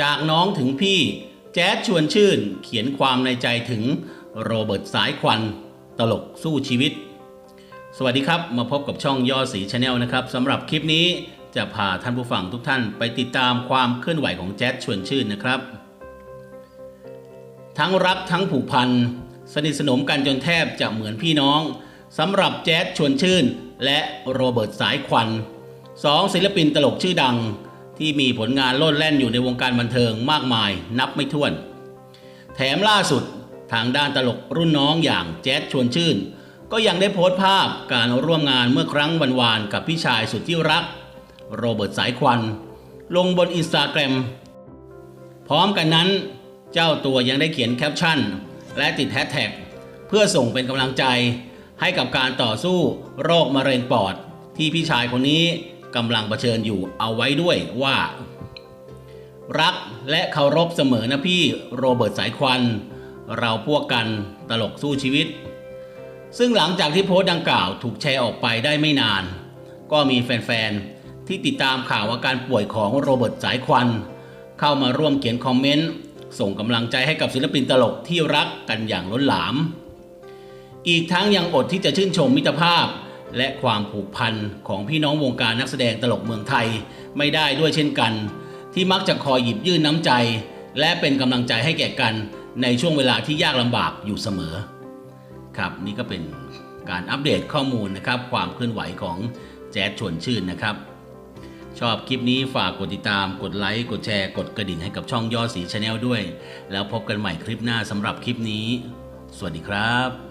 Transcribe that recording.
จากน้องถึงพี่ แจ๊ดชวนชื่น เขียนความในใจถึงโรเบิร์ตสายควัน ตลกสู้ชีวิต สวัสดีครับ มาพบกับช่องย่อสีชาแนลนะครับสำหรับคลิปนี้จะพาท่านผู้ฟังทุกท่านไปติดตามความเคลื่อนไหวของแจ๊ดชวนชื่นนะครับ ทั้งรักทั้งผูกพันสนิทสนมกันจนแทบจะเหมือนพี่น้องสำหรับแจ๊ดชวนชื่น และโรเบิร์ตสายควันสองศิลปินตลกชื่อดัง ที่มีผลงานโลดแล่นอยู่ในวงการบันเทิงมากมายนับไม่ถ้วน แถมล่าสุดทางด้านตลกรุ่นน้องอย่างแจ๊ดชวนชื่น ก็ยังได้โพสต์ภาพการร่วมงานเมื่อครั้งวันวานกับพี่ชายสุดที่รัก โรเบิร์ตสายควัน ลงบนอินสตาแกรมพร้อมกันนั้น เจ้าตัวยังได้เขียนแคปชั่น และติดแฮชแท็กเพื่อส่งเป็นกำลังใจให้กับการต่อสู้โรคมะเร็งปอด ที่พี่ชายคนนี้ กำลังเผชิญอยู่เอาไว้ด้วยว่า รักและเคารพเสมอนะพี่โรเบิร์ตสายควัน เราพวกกันตลกสู้ชีวิต ซึ่งหลังจากที่โพสต์ดังกล่าวถูกแชร์ออกไปได้ไม่นาน ก็มีแฟนๆ ที่ติดตามข่าวอาการป่วยของโรเบิร์ตสายควัน เข้ามาร่วมเขียนคอมเมนต์ส่งกำลังใจให้กับศิลปินตลกที่รักกันอย่างล้นหลาม อีกทั้งยังอดที่จะชื่นชมมิตรภาพ และความผูกพันของพี่น้องวงการนักแสดงตลกเมืองไทยไม่ได้ด้วยเช่นกัน ที่มักจะคอยหยิบยื่นน้ำใจ และเป็นกำลังใจให้แก่กันในช่วงเวลาที่ยากลำบากอยู่เสมอ ครับนี่ก็เป็นการอัปเดตข้อมูลนะครับ ความเคลื่อนไหวของแจ๊ดชวนชื่นนะครับ ชอบคลิปนี้ฝากกดติดตามกดไลค์กดแชร์กดกระดิ่งให้กับช่องย่อสีชาแนลด้วย แล้วพบกันใหม่คลิปหน้าสำหรับคลิปนี้ สวัสดีครับ